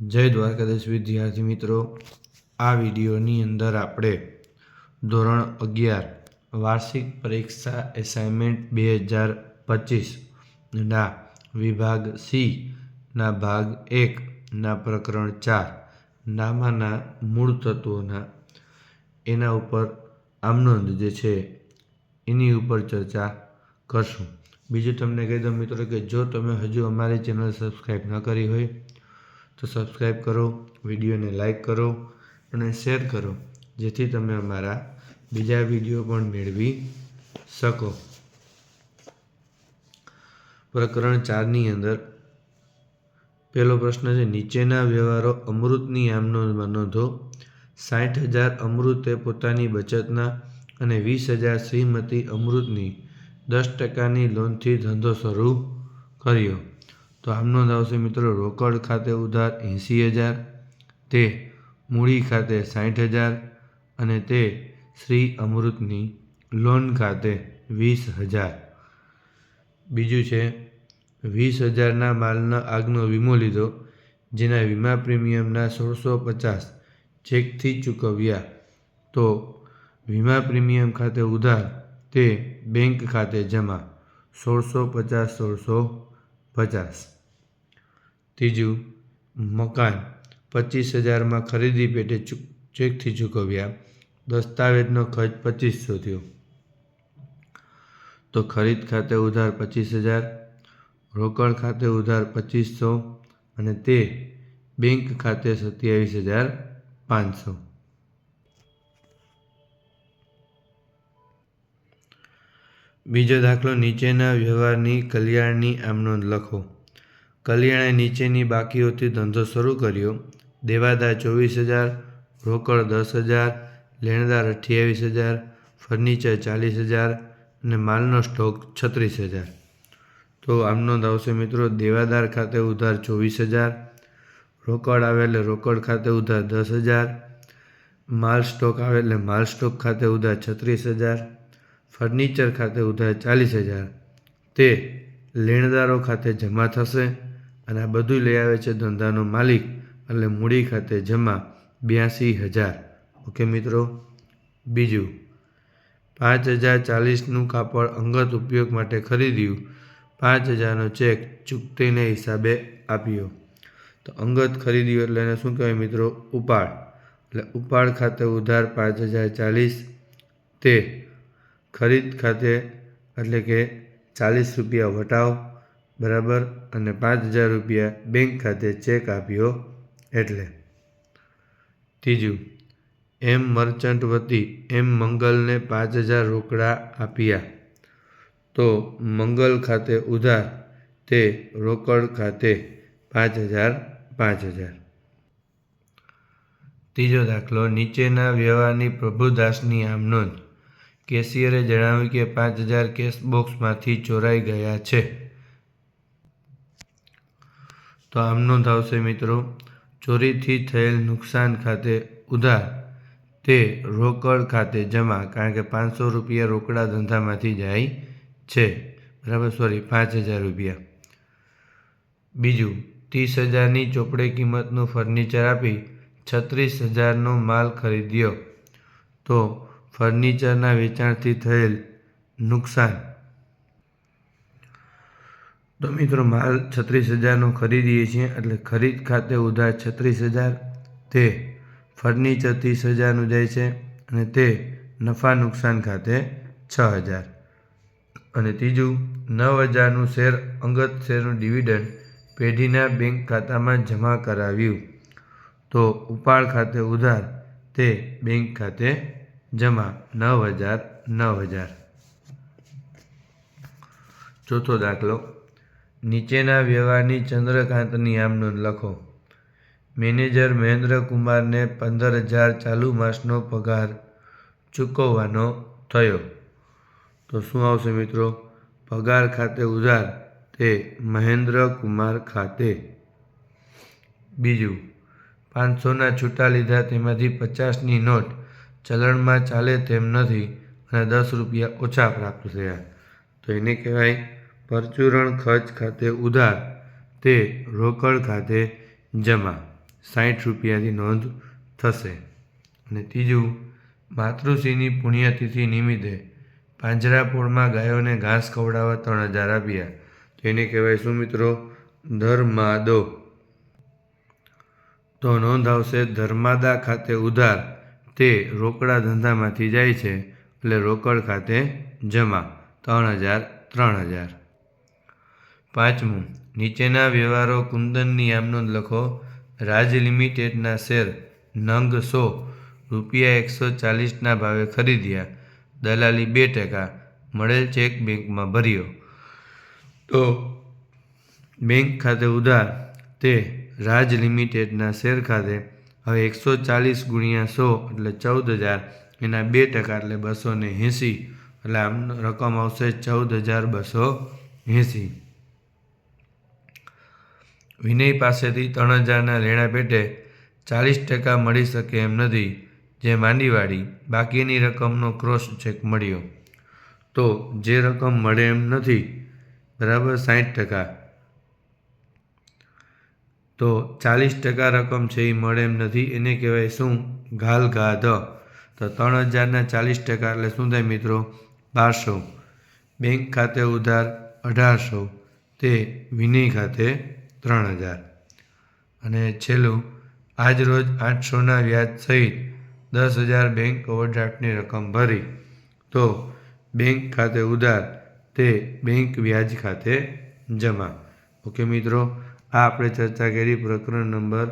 જય દ્વારકાધીશ વિદ્યાર્થી મિત્રો, આ વિડીયોની અંદર આપણે ધોરણ અગિયાર, વાર્ષિક પરીક્ષા એસાઇનમેન્ટ બે હજાર પચીસના વિભાગ સી ના ભાગ એકના પ્રકરણ ચાર નામાના મૂળ તત્વોના એના ઉપર આમનોંધ જે છે એની ઉપર ચર્ચા કરશું. બીજું તમને કહી દઉં મિત્રો કે જો તમે હજુ અમારી ચેનલ સબસ્ક્રાઈબ ન કરી હોય તો સબસ્ક્રાઈબ કરો, વિડીયોને લાઈક કરો અને શેર કરો, જેથી તમે અમારા બીજા વીડિયો પણ મેળવી શકો. પ્રકરણ ચારની અંદર પહેલો પ્રશ્ન છે, નીચેના વ્યવહારો અમૃતની આમનો નોંધો. સાઠ હજાર અમૃતે પોતાની બચતના અને વીસ હજાર શ્રીમતી અમૃતની દસ ટકાની લોનથી ધંધો શરૂ કર્યો. તો આમનો આવશે મિત્રો. રોકડ ખાતે ઉધાર એંસી હજાર, તે મૂડી ખાતે સાઠ હજાર અને તે શ્રી અમૃતની લોન ખાતે વીસ હજાર. બીજું છે, વીસ હજારના માલના આગનો વીમો લીધો, જેના વીમા પ્રીમિયમના સોળસો પચાસ ચેકથી ચૂકવ્યા. તો વીમા પ્રીમિયમ ખાતે ઉધાર તે બેંક ખાતે જમા, સોળસો પચાસ સોળસો પચાસ. ત્રીજું, મકાન. પચીસ હજારમાં ખરીદી પેટે ચેકથી ચૂકવ્યા. દસ્તાવેજનો ખર્ચ પચીસો થયો. તો ખરીદ ખાતે ઉધાર પચીસ હજાર, રોકડ ખાતે ઉધાર પચીસો અને તે બેંક ખાતે સત્યાવીસ હજાર પાંચસો. બીજો દાખલો નીચેના વ્યવહારની કલ્યાણની આમનોંધ લખો. કલ્યાણે નીચેની બાકીઓથી ધંધો શરૂ કર્યો. દેવાદાર ચોવીસ હજાર, રોકડ દસ હજાર, લેણદાર અઠ્યાવીસ હજાર, ફર્નિચર ચાલીસ હજાર અને માલનો સ્ટોક છત્રીસ હજાર. તો આમ નોંધ આવશે મિત્રો, દેવાદાર ખાતે ઉધાર ચોવીસ હજાર, રોકડ આવે એટલે રોકડ ખાતે ઉધાર દસ હજાર, માલ સ્ટોક આવે એટલે માલ સ્ટોક ખાતે ઉધાર છત્રીસ હજાર, ફર્નિચર ખાતે ઉધાર ચાલીસ હજાર. તે લેણદારો ખાતે જમા થશે. અને આ બધું લઈ આવે છે ધંધાનો માલિક એટલે મૂડી ખાતે જમા બ્યાસી હજાર. ઓકે મિત્રો? બીજું. પાંચ હજાર ચાલીસનું કાપડ અંગત ઉપયોગ માટે ખરીદ્યું. પાંચ હજારનો ચેક ચૂકતીને હિસાબે આપ્યો. તો અંગત ખરીદ્યું એટલે એને શું કહેવાય મિત્રો? ઉપાડ. એટલે ઉપાડ ખાતે ઉધાર પાંચ હજાર ચાલીસ. તે ખરીદ ખાતે એટલે કે ચાલીસ રૂપિયા વટાવ. બરાબર? અને પાંચ હજાર રૂપિયા બેંક ખાતે ચેક આપ્યો એટલે ત્રીજું, એમ મર્ચન્ટ વતી એમ મંગલને પાંચ હજાર રોકડા આપ્યા. તો મંગલ ખાતે ઉધાર, તે રોકડ ખાતે પાંચ હજાર પાંચ હજાર. ત્રીજો દાખલો, નીચેના વ્યવહારની પ્રભુદાસની આમ નોંધ. કેશિયરે જણાવ્યું કે પાંચ હજાર કેશ બોક્સમાંથી ચોરાઈ ગયા છે. તો આમનો આવશે મિત્રો. ચોરીથી થયેલ નુકસાન ખાતે ઉધાર. તે રોકડ ખાતે જમા, કારણ કે પાંચસો રૂપિયા રોકડા ધંધામાંથી જાય છે. બરાબર સોરી પાંચ હજાર રૂપિયા. બીજું, ત્રીસ હજારની ચોપડે કિંમતનું ફર્નિચર આપી છત્રીસ હજારનો માલ ખરીદ્યો. તો ફર્નિચરના વેચાણથી થયેલ નુકસાન. તો મિત્રો, માલ છત્રીસ હજારનો ખરીદીએ છીએ. એટલે ખરીદ ખાતે ઉધાર છત્રીસ હજાર, તે ફર્નિચર ત્રીસ હજારનું જાય છે અને તે નફા નુકસાન ખાતે છ હજાર. અને ત્રીજું, નવ હજારનું શેર, અંગત શેરનું ડિવિડન્ડ પેઢીના બેંક ખાતામાં જમા કરાવ્યું. તો ઉપાડ ખાતે ઉધાર, તે બેંક ખાતે જમા, નવ હજાર નવ હજાર. ચોથો દાખલો. નીચેના વ્યવહારની ચંદ્રકાંતની આમનોંધ લખો. મેનેજર મહેન્દ્રકુમારને પંદર હજાર ચાલુ માસનો પગાર ચૂકવવાનો થયો. તો શું આવશે મિત્રો? પગાર ખાતે ઉધાર, તે મહેન્દ્રકુમાર ખાતે. બીજું, પાંચસોના છૂટા લીધા તેમાંથી પચાસની નોટ ચલણમાં ચાલે તેમ નથી અને દસ રૂપિયા ઓછા પ્રાપ્ત થયા. તો એને કહેવાય પરચુરણ ખર્ચ ખાતે ઉધાર, તે રોકડ ખાતે જમા. સાઠ રૂપિયાથી નોંધ થશે. અને ત્રીજું, માતૃશ્રીની પુણ્યતિથિ નિમિત્તે પાંજરાપોળમાં ગાયોને ઘાસ ખવડાવવા ત્રણ હજાર આપ્યા. તો એને કહેવાય શું મિત્રો? ધર્માદો. તો નોંધ આવશે, ધર્માદા ખાતે ઉધાર, તે રોકડા ધંધામાંથી જાય છે, એટલે રોકડ ખાતે જમા, ત્રણ હજાર ત્રણ હજાર. પાંચમું, નીચેના વ્યવહારો કુંદનની આમનોંધ લખો. રાજ લિમિટેડના શેર નંગ સો રૂપિયા એકસો ચાલીસના ભાવે ખરીદ્યા. દલાલી બે ટકા, મળેલ ચેક બેંકમાં ભર્યો. તો બેંક ખાતે ઉધાર, તે રાજ લિમિટેડના શેર ખાતે હવે એકસો ચાલીસ ગુણ્યા સો એટલે ચૌદ હજાર, એના બે ટકા એટલે બસો ને એંસી, એટલે આમ રકમ આવશે ચૌદ હજાર બસો એંસી. વિનય પાસેથી ત્રણ હજારના લેણા પેટે ચાલીસ ટકા મળી શકે એમ નથી, જે માંડીવાળી બાકીની રકમનો ક્રોસ ચેક મળ્યો. તો જે રકમ મળે એમ નથી, બરાબર સાઠ ટકા. તો ચાલીસ ટકા રકમ છે એ મળે એમ નથી, એને કહેવાય શું? ઘાલ ઘા ધ તો ત્રણ હજારના ચાલીસ ટકા એટલે શું થાય મિત્રો? બારસો. બેંક ખાતે ઉધાર અઢારસો. તે વિનય ખાતે ત્રણ હજાર. અને છેલ્લું, આજ રોજ આઠસોના વ્યાજ સહિત દસ હજાર બેંક ઓવરડ્રાફ્ટની રકમ ભરી. તો બેંક ખાતે ઉધાર, તે બેંક વ્યાજ ખાતે જમા. ઓકે મિત્રો, આ આપણે ચર્ચા કરી પ્રકરણ નંબર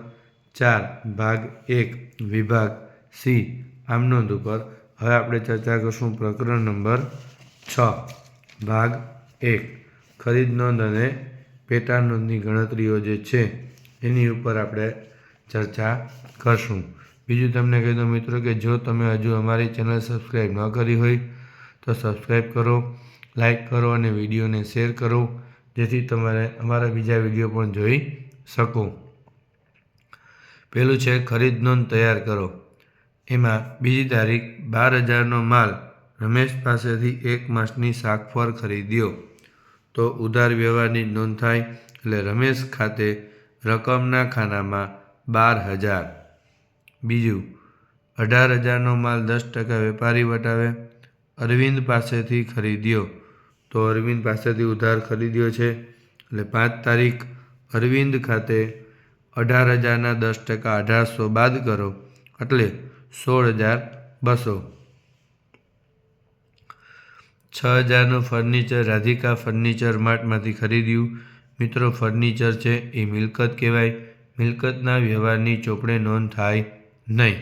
ચાર, ભાગ એક, વિભાગ સી, આમ નોંધ ઉપર. હવે આપણે ચર્ચા કરશું પ્રકરણ નંબર છ, ભાગ એક, ખરીદ નોંધ અને પેટા નોંધની ગણતરીઓ જે છે, એની ઉપર આપણે ચર્ચા કરશું. બીજું તમને કહી દઉં મિત્રો કે જો તમે હજુ અમારી ચેનલ સબસ્ક્રાઈબ ન કરી હોય, તો સબસ્ક્રાઈબ કરો લાઈક કરો અને વિડીયોને શેર કરો, જેથી તમારે અમારા બીજા વીડિયો પણ જોઈ શકો. પહેલું છે, ખરીદ નોંધ તૈયાર કરો. એમાં બીજી તારીખ બાર હજારનો માલ રમેશ પાસેથી એક માસની શાકફળ ખરીદ્યો. તો ઉધાર વ્યવહારની નોંધ થાય એટલે રમેશ ખાતે રકમના ખાનામાં બાર હજાર. બીજું, અઢાર હજારનો માલ દસ ટકા વેપારી વટાવે. અરવિંદ પાસેથી ખરીદ્યો. તો અરવિંદ પાસેથી ઉધાર ખરીદ્યો છે. એટલે પાંચ તારીખ, અરવિંદ ખાતે અઢાર હજારના દસ ટકા અઢારસો બાદ કરો. એટલે સોળ હજાર બસો. છ હજારનું ફર્નિચર રાધિકા ફર્નિચર માર્ટમાંથી ખરીદ્યું. મિત્રો, ફર્નિચર છે એ મિલકત કહેવાય. મિલકતના વ્યવહારની ચોપડે નોંધ થાય નહીં.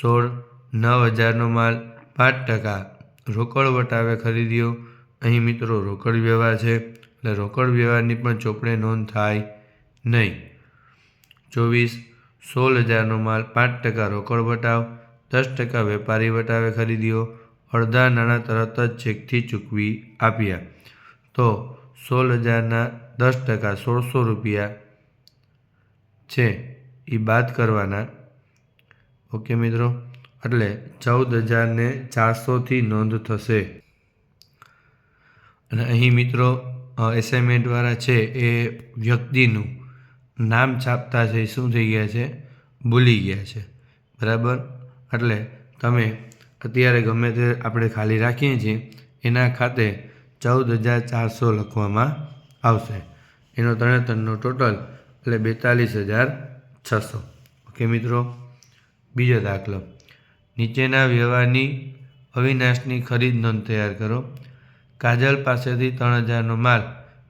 સોળ, નવ હજારનો માલ પાંચ ટકા રોકડ વટાવે ખરીદ્યો. અહીં મિત્રો, રોકડ વ્યવહાર છે એટલે રોકડ વ્યવહારની પણ ચોપડે નોંધ થાય નહીં. ચોવીસ, સોળ હજારનો માલ પાંચ ટકા રોકડ વટાવ, દસ ટકા વેપારી વટાવે ખરીદ્યો. અડધા નાણાં તરત જ ચેકથી ચૂકવી આપ્યા. તો સોળ હજારના દસ ટકા સોળસો રૂપિયા છે એ બાદ કરવાના. ઓકે મિત્રો? એટલે ચૌદ હજારને ચારસોથી નોંધ થશે. અને અહીં મિત્રો એસાઇનમેન્ટવાળા છે એ વ્યક્તિનું નામ છાપતા છે, શું થઈ ગયા છે? ભૂલી ગયા છે. બરાબર? એટલે તમે અત્યારે ગમે તે આપણે ખાલી રાખીએ છીએ, એના ખાતે ચૌદ હજાર ચારસો લખવામાં આવશે. એનો તરણેતરનો ટોટલ એટલે બેતાલીસ હજાર છસો. ઓકે મિત્રો, બીજો દાખલો. નીચેના વ્યવહારની અવિનાશની ખરીદ નોંધ તૈયાર કરો. કાજલ પાસેથી ત્રણ હજારનો માલ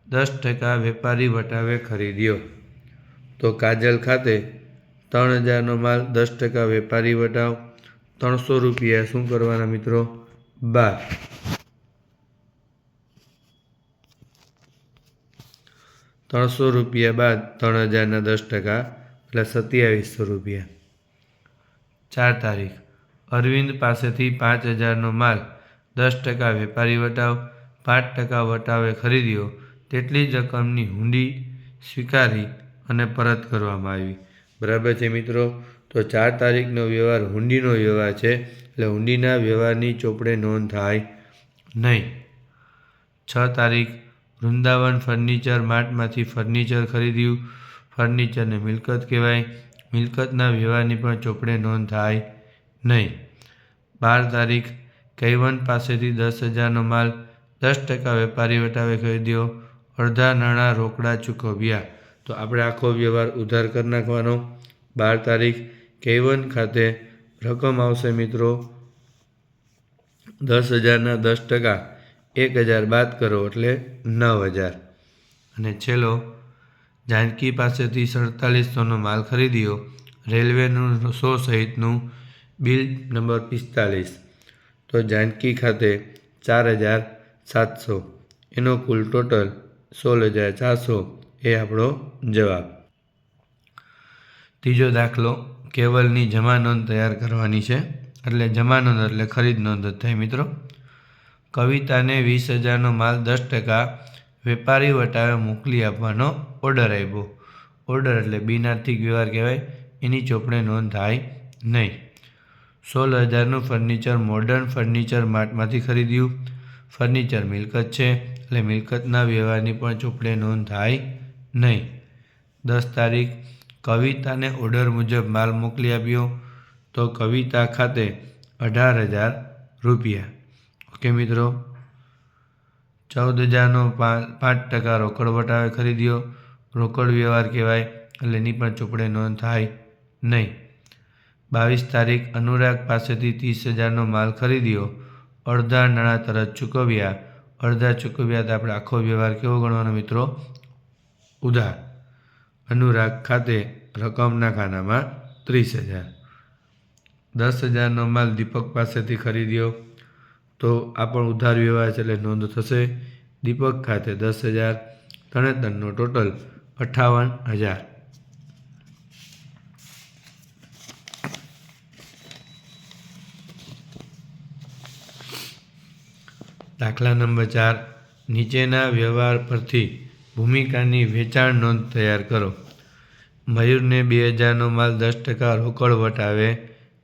દસ ટકા વેપારી વટાવે ખરીદ્યો. તો કાજલ ખાતે ત્રણ હજારનો માલ દસ ટકા વેપારી વટાવ. ત્રણસો રૂપિયા. શું કરવાના મિત્રો? બાર. ત્રણસો રૂપિયા બાદ ત્રણ હજારના દસ ટકા, એટલે સત્યાવીસો રૂપિયા. ચાર તારીખ. અરવિંદ પાસેથી પાંચ હજારનો માલ, દસ ટકા વેપારી વટાવ, પાંચ ટકા વટાવે ખરીદ્યો, તેટલી જ રકમની હુંડી સ્વીકારી અને પરત કરવામાં આવી. બરાબર છે મિત્રો? તો ચાર તારીખનો વ્યવહાર હુંડીનો વ્યવહાર છે, એટલે હુંડીના વ્યવહારની ચોપડે નોંધ થાય નહીં. છ તારીખ, વૃંદાવન ફર્નિચર માર્ટમાંથી ફર્નિચર ખરીદ્યું. ફર્નિચરને મિલકત કહેવાય. મિલકતના વ્યવહારની પણ ચોપડે નોંધ થાય નહીં. બાર તારીખ, કૈવન પાસેથી દસ હજારનો માલ દસ ટકા વેપારી વટાવે ખરીદ્યો. અડધા નાણાં રોકડા ચૂકવ્યા. તો આપણે આખો વ્યવહાર ઉધાર કરી નાખવાનો. બાર તારીખ કૈવન ખાતે રકમ આવશે મિત્રો? દસ હજારના દસ ટકા, એક હજાર બાદ કરો એટલે નવ હજાર. અને છેલ્લો, જાનકી પાસેથી સડતાલીસોનો માલ ખરીદ્યો, રેલવેનું સો સહિતનું બિલ નંબર પિસ્તાલીસ. તો જાનકી ખાતે ચાર હજાર સાતસો. એનો કુલ ટોટલ સોળ હજાર ચારસો એ આપણો જવાબ. ત્રીજો દાખલો કેવલની જમા નોંધ તૈયાર કરવાની છે? એટલે જમા નોંધ એટલે ખરીદ નોંધ થઈ મિત્રો. કવિતાને વીસ હજારનો માલ દસ ટકા વેપારી વટાવે મોકલી આપવાનો ઓર્ડર આપ્યો. ઓર્ડર એટલે બિનઆર્થિક વ્યવહાર કહેવાય. એની ચોપડે નોંધ થાય નહીં. સોળ હજારનું ફર્નિચર મોડર્ન ફર્નિચર માર્ટમાંથી ખરીદ્યું. ફર્નિચર મિલકત છે, એટલે મિલકતના વ્યવહારની પણ ચોપડે નોંધ થાય નહીં. દસ તારીખ કવિતાને ઓર્ડર મુજબ માલ મોકલી આપ્યો તો કવિતા ખાતે અઢાર હજાર રૂપિયા. ઓકે મિત્રો, ચૌદ હજારનો પાંચ ટકા રોકડ વટાવે ખરીદ્યો. રોકડ વ્યવહાર કહેવાય, એટલે એની પણ ચોપડે નોંધ થાય નહીં. બાવીસ તારીખ અનુરાગ પાસેથી ત્રીસ હજારનો માલ ખરીદ્યો. અડધા નાણાં તરત ચૂકવ્યા. અડધા ચૂકવ્યા તો આપણે આખો વ્યવહાર કેવો ગણવાનો મિત્રો? ઉધાર. અનુરાગ ખાતે રકમના ખાનામાં ત્રીસ હજાર. દસ હજારનો માલ દીપક પાસેથી ખરીદ્યો. તો આ પણ ઉધાર વ્યવહાર છે એટલે નોંધ થશે. દીપક ખાતે દસ હજાર, તણેતરનો ટોટલ અઠ્ઠાવન હજાર. દાખલા નંબર ચાર. નીચેના વ્યવહાર પરથી ભૂમિકાની વેચાણ નોંધ તૈયાર કરો. મયુરને બે હજારનો માલ દસ ટકા રોકડ વટાવે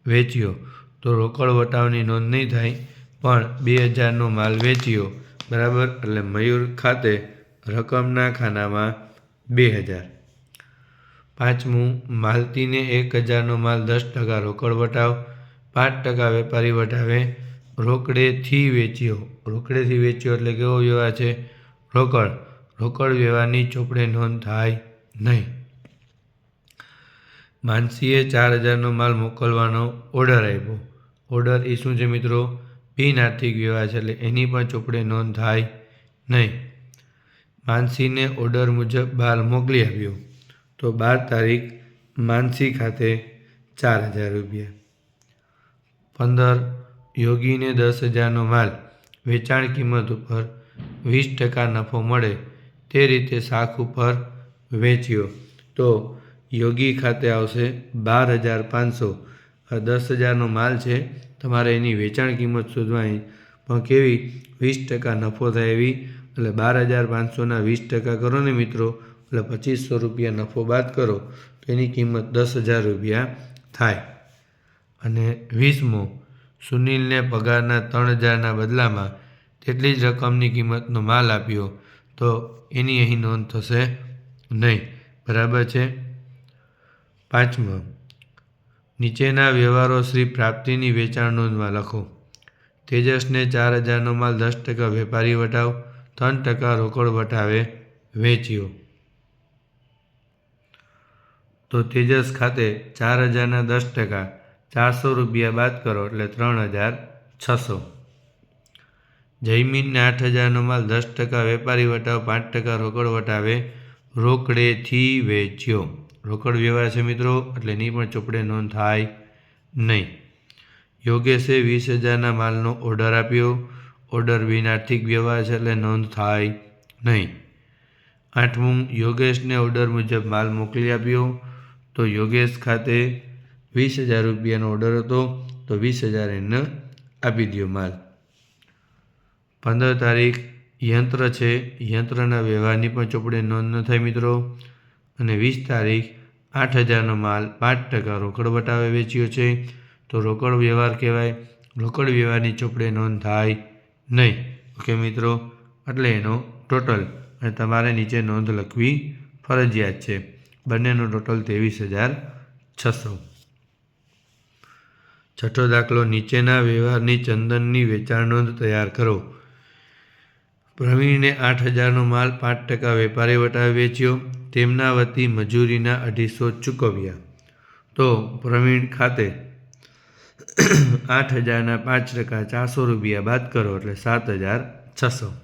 વેચ્યો. તો રોકડ વટાવની નોંધ નહીં થાય, પણ બે હજારનો માલ વેચ્યો. બરાબર? એટલે મયુર ખાતે રકમના ખાનામાં બે હજાર. પાંચમું, માલતીને એક હજારનો માલ દસ ટકા રોકડ વટાવ. પાંચ ટકા વેપારી વટાવે. રોકડેથી વેચ્યો. રોકડેથી વેચ્યો એટલે કેવો વ્યવહાર છે? રોકડ. રોકડ વ્યવહારની ચોપડે નોંધ થાય નહીં. માનસીએ ચાર હજારનો માલ મોકલવાનો ઓર્ડર આપ્યો. ઓર્ડર એ શું છે મિત્રો? બિન આર્થિક વ્યવહાર છે, એટલે એની પણ ચોપડે નોંધ થાય નહીં. માનસીને ઓર્ડર મુજબ બાર મોકલી આવ્યો તો બાર તારીખ માનસી ખાતે ચાર હજાર રૂપિયા. પંદર, યોગીને દસ હજારનો માલ વેચાણ કિંમત ઉપર વીસ ટકા નફો મળે તે રીતે શાખ ઉપર વેચ્યો. તો યોગી ખાતે આવશે બાર હજાર પાંચસો. દસ હજારનો માલ છે. તમારે એની વેચાણ કિંમત શોધવાની. પણ કેવી? વીસ ટકા નફો થાય એવી. એટલે બાર હજાર પાંચસોના વીસ ટકા કરો ને મિત્રો. એટલે પચીસો રૂપિયા નફો બાદ કરો. તો એની કિંમત દસ હજાર રૂપિયા થાય. અને વીસમો, સુનિલને પગારના ત્રણ હજારના બદલામાં તેટલી જ રકમની કિંમતનો માલ આપ્યો. તો એની અહીં નોંધ થશે નહીં. બરાબર છે? પાંચમો. નીચેના વ્યવહારો શ્રી પ્રાપ્તિની વેચાણ નોંધમાં લખો. તેજસને ચાર હજારનો માલ દસ ટકા વેપારી વટાવ, ત્રણ ટકા રોકડ વટાવે, વેચ્યો. તો તેજસ ખાતે ચાર હજારના દસ ટકા, ચારસો રૂપિયા બાદ કરો એટલે ત્રણ હજાર છસો. જયમીનને આઠ હજારનો માલ દસ ટકા વેપારી વટાવ, પાંચ ટકા રોકડ વટાવે, રોકડેથી વેચ્યો. રોકડ વ્યવહાર છે મિત્રો, એટલે એની પણ ચોપડે નોંધ થાય નહીં. યોગેશે વીસ હજારના માલનો ઓર્ડર આપ્યો. ઓર્ડર બિન આર્થિક વ્યવહાર છે એટલે નોંધ થાય નહીં. આઠમું, યોગેશને ઓર્ડર મુજબ માલ મોકલી આપ્યો. તો યોગેશ ખાતે વીસ હજાર રૂપિયાનો ઓર્ડર હતો. તો વીસ હજાર એને આપી દો માલ. પંદર તારીખ યંત્ર છે. યંત્રના વ્યવહારની પણ ચોપડે નોંધ ન થાય મિત્રો. અને વીસ તારીખ આઠ હજારનો માલ પાંચ ટકા રોકડ વટાવે વેચ્યો છે. તો રોકડ વ્યવહાર કહેવાય. રોકડ વ્યવહારની ચોપડે નોંધ થાય નહીં. ઓકે મિત્રો, એટલે એનો ટોટલ અને તમારે નીચે નોંધ લખવી ફરજિયાત છે. બંનેનો ટોટલ ત્રેવીસ હજાર છસો. છઠ્ઠો દાખલો, નીચેના વ્યવહારની ચંદનની વેચાણ નોંધ તૈયાર કરો. પ્રવીણને આઠ હજારનો માલ પાંચ ટકા વેપારી વટાવે વેચ્યો. તેમના વતી મજૂરીના અઢીસો ચૂકવ્યા. તો પ્રવીણ ખાતે આઠ હજારના પાંચ ટકા ચારસો રૂપિયા બાદ કરો એટલે સાત હજાર છસો.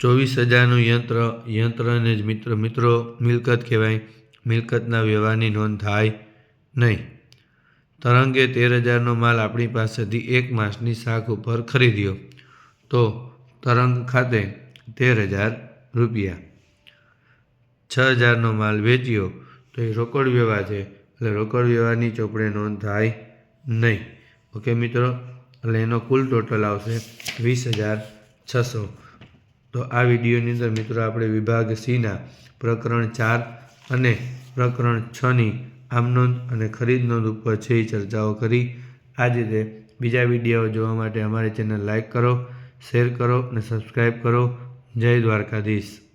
ચોવીસ હજારનું યંત્ર, યંત્રને જ મિત્ર, મિત્રો, મિલકત કહેવાય. મિલકતના વ્યવહારની નોંધ થાય નહીં. તરંગે તેર હજારનો માલ આપણી પાસેથી એક માસની શાક ઉપર ખરીદ્યો. તો તરંગ ખાતે તેર હજાર રૂપિયા. છ હજારનો માલ વેચ્યો તો એ રોકડ વ્યવહાર છે. એટલે રોકડ વ્યવહારની ચોપડે નોંધ થાય નહીં. ઓકે મિત્રો, એટલે એનો કુલ ટોટલ આવશે વીસ હજાર છસો. તો આ વિડીયોની અંદર મિત્રો આપણે વિભાગ સીના પ્રકરણ ચાર અને પ્રકરણ છની આમ નોંધ અને ખરીદ નોંધ ઉપર છે ચર્ચાઓ કરી. આ જ રીતે બીજા વીડિયો જોવા માટે અમારી ચેનલ લાઈક કરો. શેર કરો અને સબસ્ક્રાઈબ કરો. જય દ્વારકાધીશ.